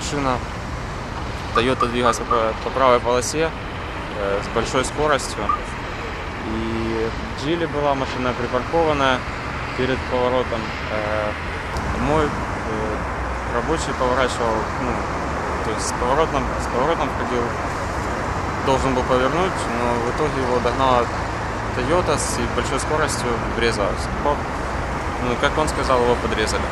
машина. Toyota двигалась по, по правой полосе э, с большой скоростью. И в была машина припаркованная перед поворотом. Э, мой э, рабочий поворачивал, ну, то есть с поворотом, с поворотом входил, должен был повернуть, но в итоге его догнала Toyota с большой скоростью врезалась. Ну, как он сказал, его подрезали.